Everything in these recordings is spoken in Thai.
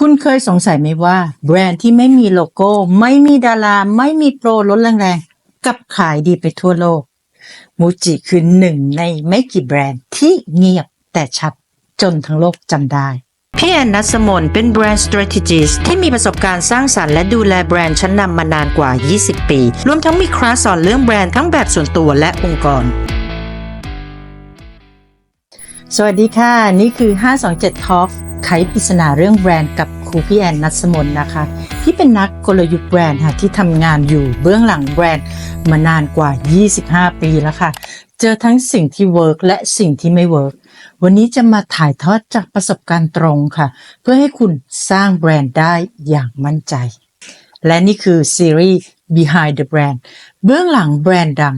คุณเคยสงสัยไหมว่า แบรนด์ที่ไม่มีโลโก้ ไม่มีดารา ไม่มีโปรลดแรงๆกลับขายดีไปทั่วโลก มูจิคือหนึ่งในไม่กี่แบรนด์ที่เงียบแต่ชัดจนทั้งโลกจำได้พี่แอนนัสมนเป็นแบรนด์ strategist ที่มีประสบการณ์สร้างสรรค์และดูแลแบรนด์ชั้นนำมานานกว่า 20 ปี รวมทั้งมีคลาสสอนเรื่องแบรนด์ทั้งแบบส่วนตัวและองค์กร สวัสดีค่ะ นี่คือ 527 Talk ไขปริศนาเรื่องแบรนด์กับครูพี่แอนนัสมนนะคะ ที่เป็นนักกลยุทธ์แบรนด์ค่ะที่ทำงานอยู่เบื้องหลังแบรนด์มานานกว่า 25 ปีแล้วค่ะ เจอทั้งสิ่งที่เวิร์กและสิ่งที่ไม่เวิร์กวันนี้จะมาถ่ายทอดจากประสบการณ์ตรงค่ะ เพื่อให้คุณสร้างแบรนด์ได้อย่างมั่นใจ และนี่คือซีรีส์ Behind the Brand เบื้องหลังแบรนด์ดัง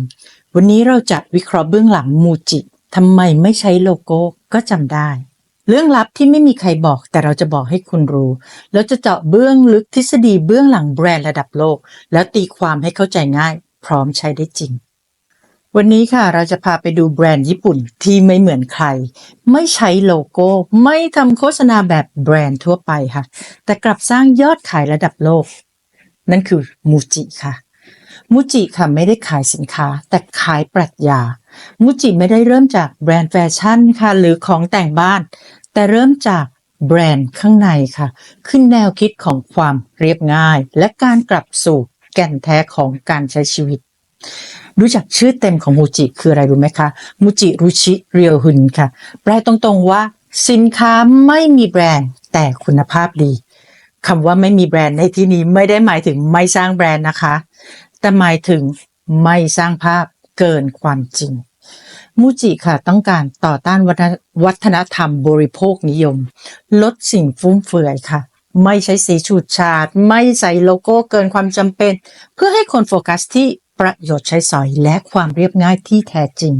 วันนี้เราจะวิเคราะห์เบื้องหลังมูจิทำไมไม่ใช้โลโก้ก็จำได้ เรื่องลับที่ไม่มีใครบอกแต่เราจะบอกให้คุณรู้แล้วจะเจาะเบื้องลึกทฤษฎีเบื้องหลังแบรนด์ระดับโลก แล้วตีความให้เข้าใจง่าย พร้อมใช้ได้จริง วันนี้ค่ะเราจะพาไปดูแบรนด์ญี่ปุ่นที่ไม่เหมือนใคร ไม่ใช้โลโก้ ไม่ทำโฆษณาแบบแบรนด์ทั่วไปค่ะ แต่กลับสร้างยอดขายระดับโลก นั่นคือมูจิค่ะมูจิค่ะไม่ได้ขายสินค้า แต่ขายปรัชญามูจิไม่ได้เริ่มจากแบรนด์แฟชั่นค่ะ หรือของแต่งบ้าน แต่เริ่มจากแบรนด์ข้างในค่ะ ขึ้นแนวคิดของความเรียบง่าย และการกลับสู่แก่นแท้ของการใช้ชีวิตรู้จักชื่อเต็มของมูจิคืออะไรรู้ไหมคะ มูจิรุชิเรียวหุนค่ะ แปลตรงๆว่า สินค้าไม่มีแบรนด์แต่คุณภาพดีคำว่าไม่มีแบรนด์ในที่นี้ไม่ได้หมายถึงไม่สร้างแบรนด์นะคะ แต่หมายถึงไม่สร้างภาพเกินความจริง มูจิค่ะต้องการต่อต้านวัฒนวัฒนธรรมบริโภคนิยม ลดสิ่งฟุ่มเฟือยค่ะ ไม่ใช้สีฉูดฉาด ไม่ใส่โลโก้เกินความจำเป็น เพื่อให้คนโฟกัสที่ประโยชน์ใช้สอยและความเรียบง่ายที่แท้จริง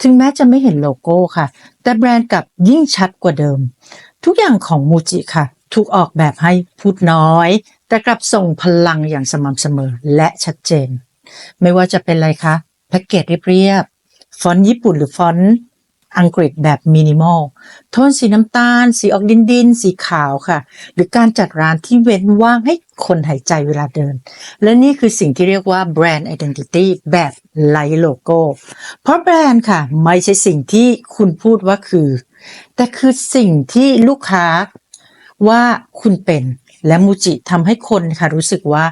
ถึงแม้จะไม่เห็นโลโก้ค่ะ แต่แบรนด์กลับยิ่งชัดกว่าเดิม ทุกอย่างของมูจิค่ะ ถูกออกแบบให้พูดน้อย แต่กลับส่งพลังอย่างสม่ำเสมอและชัดเจน ไม่ว่าจะเป็นอะไรคะแพ็กเกจเรียบ ฟอนต์ญี่ปุ่นหรือฟอนต์อังกฤษแบบมินิมอลโทนสีน้ำตาล สีออกดินดิน สีขาวค่ะ หรือการจัดร้านที่เว้นว่างให้คนหายใจเวลาเดิน และนี่คือสิ่งที่เรียกว่าแบรนด์ Identity แบบไร้โลโก้ เพราะแบรนด์ค่ะ ไม่ใช่สิ่งที่คุณพูดว่าคือ แต่คือสิ่งที่ลูกค้าว่าคุณเป็นและมูจิทำให้คนค่ะรู้สึกว่า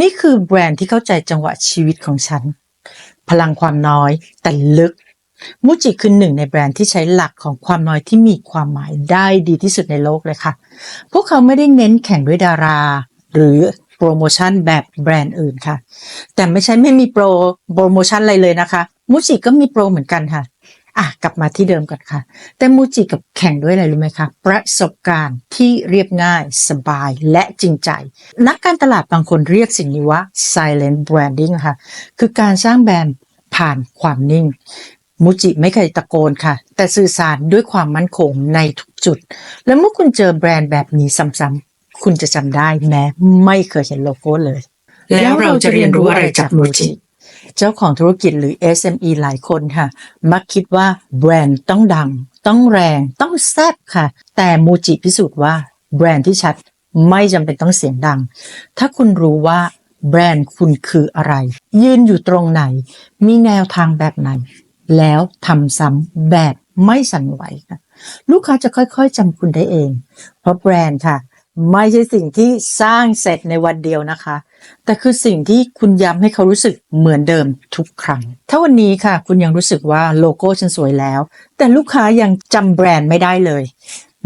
นี่คือแบรนด์ที่เข้าใจจังหวะชีวิตของฉัน พลังความน้อยแต่ลึก มูจิคือหนึ่งในแบรนด์ที่ใช้หลักของความน้อยที่มีความหมายได้ดีที่สุดในโลกเลยค่ะ พวกเขาไม่ได้เน้นแข่งด้วยดารา หรือโปรโมชั่นแบบแบรนด์อื่นค่ะ แต่ไม่ใช่ไม่มีโปรโปรโมชั่นอะไรเลยนะคะ มูจิก็มีโปรเหมือนกันค่ะ อะกลับมาที่เดิมก่อนค่ะ แต่มูจิกับแข่งด้วยอะไรรู้ไหมคะ ประสบการณ์ที่เรียบง่าย สบายและจริงใจ นักการตลาดบางคนเรียกสิ่งนี้ว่า silent branding ค่ะ คือการสร้างแบรนด์ผ่านความนิ่ง มูจิไม่เคยตะโกนค่ะ แต่สื่อสารด้วยความมั่นคงในทุกจุด และเมื่อคุณเจอแบรนด์แบบนี้ซ้ำๆคุณจะจำได้แม้ไม่เคยเห็นโลโก้เลย แล้วเราจะเรียนรู้อะไรจากมูจิ เจ้าของธุรกิจหรือ SME หลายคนค่ะ มักคิดว่าแบรนด์ต้องดัง ต้องแรง ต้องแซ่บค่ะ แต่มูจิพิสูจน์ว่าแบรนด์ที่ชัดไม่จำเป็นต้องเสียงดัง ถ้าคุณรู้ว่าแบรนด์คุณคืออะไร ยืนอยู่ตรงไหน มีแนวทางแบบไหน แล้วทำซ้ำแบบไม่สั่นไหวค่ะ ลูกค้าจะค่อยๆจำคุณได้เอง เพราะแบรนด์ค่ะ ไม่ใช่สิ่งที่สร้างเสร็จในวันเดียวนะคะ แต่คือสิ่งที่คุณย้ำให้เขารู้สึกเหมือนเดิมทุกครั้ง ถ้าวันนี้ค่ะ คุณยังรู้สึกว่าโลโก้ฉันสวยแล้ว แต่ลูกค้ายังจำแบรนด์ไม่ได้เลย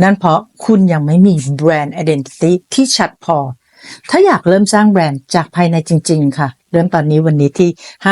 นั่นเพราะคุณยังไม่มีแบรนด์ identity ที่ชัดพอ ถ้าอยากเริ่มสร้างแบรนด์จากภายในจริง ๆ ค่ะ เริ่มตอนนี้วันนี้ที่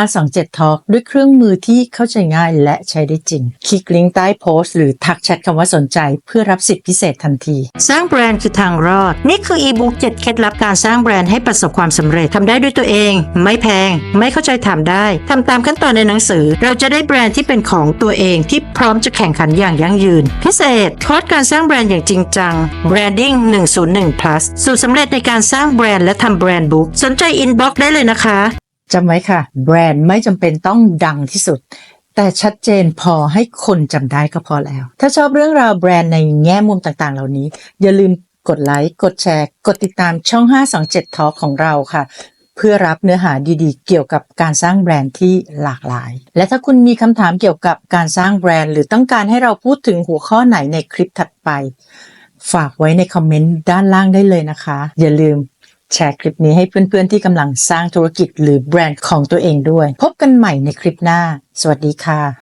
527 Talk ด้วยเครื่องมือที่เข้าใจง่ายและใช้ได้จริง คลิกลิงก์ใต้โพสต์หรือทักแชทคำว่าสนใจเพื่อรับสิทธิพิเศษทันที สร้างแบรนด์คือทางรอด นี่คืออีบุ๊ก7เคล็ดลับการสร้างแบรนด์ให้ประสบความสำเร็จทำได้ด้วยตัวเอง ไม่แพง ไม่เข้าใจถามได้ทำตามขั้นตอนในหนังสือ เราจะได้แบรนด์ที่เป็นของตัวเองที่พร้อมจะแข่งขันอย่างยั่งยืน พิเศษคอร์สการสร้างแบรนด์อย่างจริงจัง Branding 101 plus สูตรสำเร็จในการสร้างแบรนด์และทำแบรนด์บุ๊กสนใจอินบ็อกได้เลยนะคะ จำไว้ค่ะ แบรนด์ไม่จำเป็นต้องดังที่สุด แต่ชัดเจนพอให้คนจำได้ก็พอแล้ว ถ้าชอบเรื่องราวแบรนด์ในแง่มุมต่างๆ เหล่านี้ อย่าลืมกดไลค์ กดแชร์ กดติดตามช่อง 527 Talk ของเราค่ะ เพื่อรับเนื้อหาดีๆ เกี่ยวกับการสร้างแบรนด์ที่หลากหลาย และถ้าคุณมีคำถามเกี่ยวกับการสร้างแบรนด์ หรือต้องการให้เราพูดถึงหัวข้อไหนในคลิปถัดไป ฝากไว้ในคอมเมนต์ด้านล่างได้เลยนะคะ อย่าลืม แชร์คลิปนี้ให้เพื่อนๆที่กำลังสร้างธุรกิจหรือแบรนด์ของตัวเองด้วย พบกันใหม่ในคลิปหน้า สวัสดีค่ะ